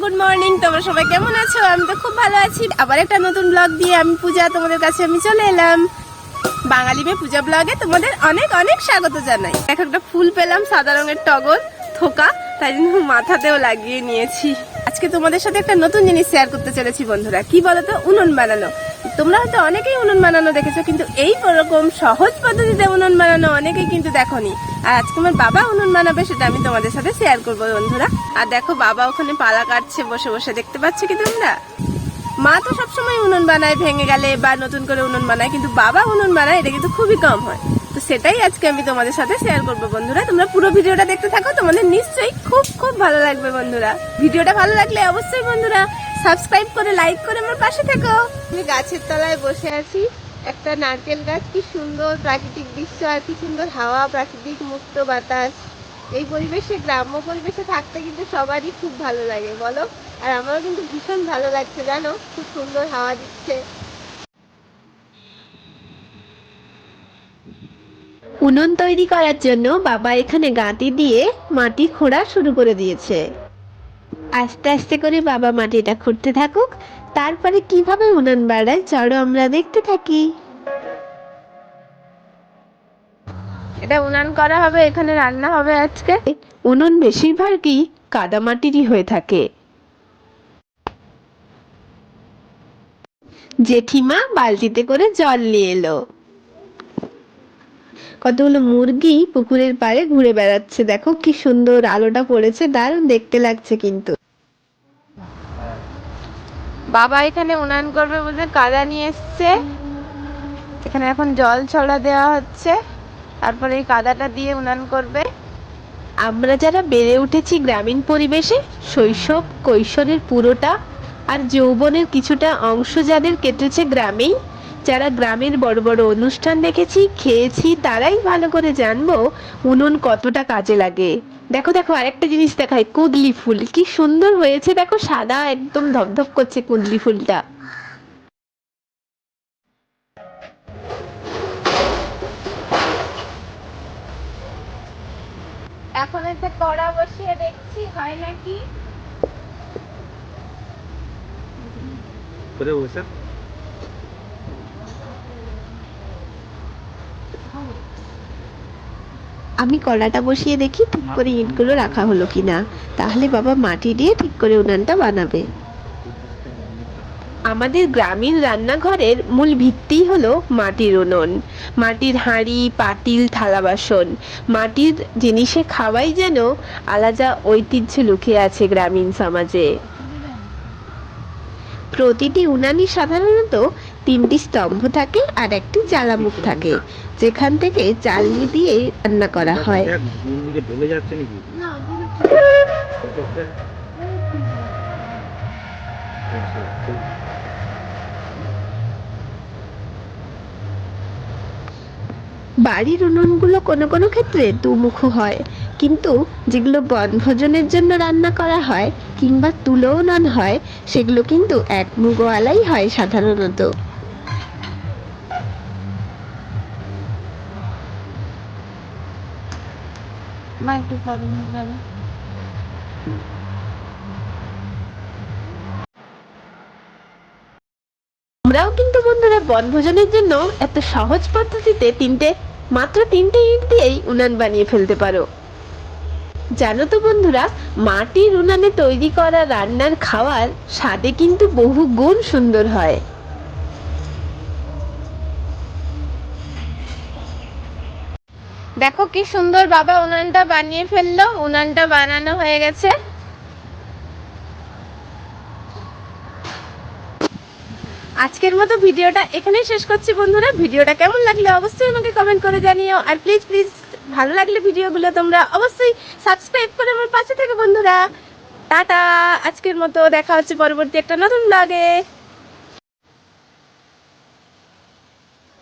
Good morning, তোমরা সবাই কেমন আছো? আমি তো খুব ভালো আছি। আবার একটা নতুন ব্লগ দিয়ে আমি পূজা তোমাদের কাছে আমি চলে এলাম। বাঙালি মেয়ে পূজা ব্লগে তোমাদের অনেক অনেক স্বাগত জানাই। এখন একটা ফুল পেলাম, সাদা রঙের টগর থোকা, তাই জন্য মাথাতেও লাগিয়ে নিয়েছি। আজকে তোমাদের সাথে একটা নতুন জিনিস শেয়ার করতে চলেছি বন্ধুরা। কি বলতো? উনুন বানানো। তোমরা হয়তো অনেকেই উনুন বানানো দেখেছ, কিন্তু এই রকম সহজ পদ্ধতিতে উনুন বানানো অনেকেই কিন্তু দেখোনি। আর আজকে আমার বাবা উনুন বানাবে, সেটা আমি তোমাদের সাথে শেয়ার করব বন্ধুরা। আর দেখো, বাবা ওখানে পালা কাটছে, বসে বসে দেখতে পাচ্ছ কি তোমরা? মা তো সবসময় উনুন বানায়, ভেঙে গেলে বা নতুন করে উনুন বানায়, কিন্তু বাবা উনুন বানায়, এটা কিন্তু খুবই কম হয়। তো সেটাই আজকে আমি তোমাদের সাথে শেয়ার করব বন্ধুরা। তোমরা পুরো ভিডিওটা দেখতে থাকো, তোমাদের নিশ্চয়ই খুব খুব ভালো লাগবে বন্ধুরা। ভিডিওটা ভালো লাগলে অবশ্যই বন্ধুরা সাবস্ক্রাইব করে লাইক করে আমার পাশে থেকো। আমি গাছের তলায় বসে আছি। একটা নারকেল গাছ কি সুন্দর প্রাকৃতিক দৃশ্য আর কি সুন্দর হাওয়া প্রাকৃতিক মুক্ত বাতাস। এই পরিবেশে গ্রাম্য পরিবেশে থাকতে কিন্তু সবারই খুব ভালো লাগে বলো? আর আমারও কিন্তু ভীষণ ভালো লাগছে জানো? খুব সুন্দর হাওয়া দিচ্ছে। উনুন তৈরি করার জন্য বাবা এখানে গাঁতি দিয়ে মাটি খোঁড়া শুরু করে দিয়েছে। আস্তে আস্তে করে বাবা মাটিটা খুঁড়তে থাকুক তারপরে কীভাবে উনান বাড়ায় চলো আমরা দেখতে থাকি। এটা উনান করা হবে এখানে রান্না হবে আজকে। উনুন বেশিরভাগই কাদা মাটিরই হয়ে থাকে। জেঠিমা বালতিতে করে জল নিয়ে এলো। কতগুলো মুরগি পুকুরের পাড়ে ঘুরে বেড়াচ্ছে দেখো কি সুন্দর আলোটা পড়েছে দারুণ দেখতে লাগছে কিন্তু। বাবা এখানে উনান করবে বলে কাদা নিয়ে এসছে। এখানে এখন জল ছড়া দেওয়া হচ্ছে। তারপরে এই কাদাটা দিয়ে উনান করবে। আমরা যারা বেড়ে উঠেছি গ্রামীণ পরিবেশে, শৈশব, কৈশোরের পুরোটা আর যৌবনের কিছুটা অংশ যাদের কেটেছে গ্রামেই, যারা গ্রামের বড় বড় অনুষ্ঠান দেখেছি, খেয়েছি, তারাই ভালো করে জানব উনুন কতটা কাজে লাগে। দেখো দেখো আরেকটা জিনিস দেখায় কুদলি ফুল। কি সুন্দর হয়েছে দেখো সাদা একদম ধপধপ করছে কুদলি ফুলটা। এখন এতে কড়া বসিয়ে দেখছি হয় নাকি? কোথায় বসে। আমি কলাটা বসিয়ে দেখি ঠিক করে ইটগুলো রাখা হলো কিনা। তাহলে বাবা মাটি দিয়ে ঠিক করে উনানটা বানাবে। আমাদের গ্রামীণ রান্নাঘরের মূল ভিত্তি হলো মাটির উনুন। মাটির হাঁড়ি, পাতিল, থালা বাসন। মাটির জিনিসে খাওয়াই যেন আলাদা ঐতিহ্য লুকিয়ে আছে গ্রামীণ সমাজে। প্রতিটি উনানই সাধারণত তিনটি স্তম্ভ থাকে আর একটি জ্বালামুখ থাকে। যেখান থেকে জ্বালনি দিয়ে রান্না করা হয়। বাড়ির উনুনগুলো কোনো কোনো ক্ষেত্রে দুমুখো হয়। কিন্তু যেগুলো বনভোজনের জন্য রান্না করা হয় কিংবা তুলো উনুন হয় সেগুলো কিন্তু এক মুগোয়ালাই হয় সাধারণত। মা একটু খাবে যাবে আমরাও কিন্তু বন্ধুরা বনভোজনের জন্য এত সহজ পদ্ধতিতে তিনটে, মাত্র তিনটে ইট দিয়েই উনান বানিয়ে ফেলতে পারো। জানো তো বন্ধুরা, মাটির উনানে তৈরি করা রান্নার খাওয়ার স্বাদে কিন্তু বহু গুণ সুন্দর হয়। দেখো কি সুন্দর বাবা উনানটা বানিয়ে ফেলল, উনানটা বানানো হয়ে গেছে। আজকের মতো ভিডিওটা এখানেই শেষ করছি বন্ধুরা। ভিডিওটা কেমন লাগলে অবশ্যই আমাকে কমেন্ট করে জানিও। আর প্লিজ প্লিজ ভালো লাগলে ভিডিওগুলো তোমরা অবশ্যই সাবস্ক্রাইব করে আমার পাশে থেকে বন্ধুরা। টাটা, আজকের মতো দেখা হচ্ছে পরবর্তী একটা নতুন ব্লগে